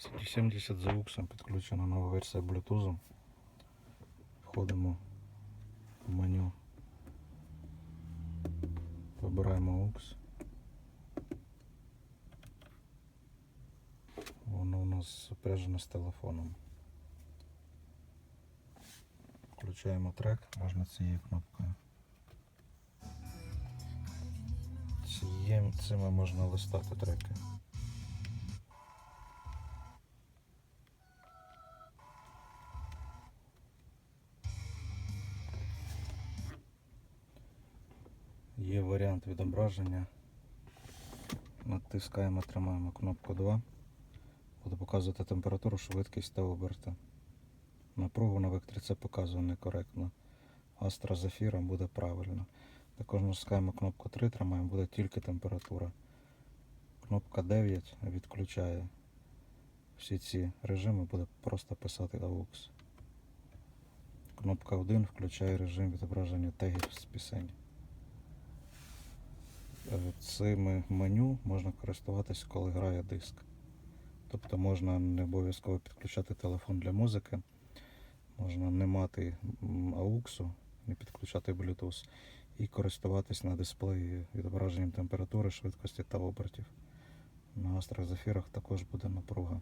70 за UX підключена нова версія Bluetooth. Входимо в меню. Вибираємо AUX. Воно у нас сопряжено з телефоном. Включаємо трек, можна цією кнопкою. Цими можна листати треки. Є варіант відображення. Натискаємо, тримаємо кнопку 2. Буде показувати температуру, швидкість та оберти. Напругу на векторі це показує некоректно. Астра з буде правильно. Також натискаємо кнопку 3, тримаємо, буде тільки температура. Кнопка 9 відключає всі ці режими, буде просто писати AUX. Кнопка 1 включає режим відображення тегів з пісень. Цими меню можна користуватись, коли грає диск. Тобто можна не обов'язково підключати телефон для музики, можна не мати AUX, не підключати Bluetooth і користуватись на дисплеї відображенням температури, швидкості та обертів. На астрах зефірах також буде напруга.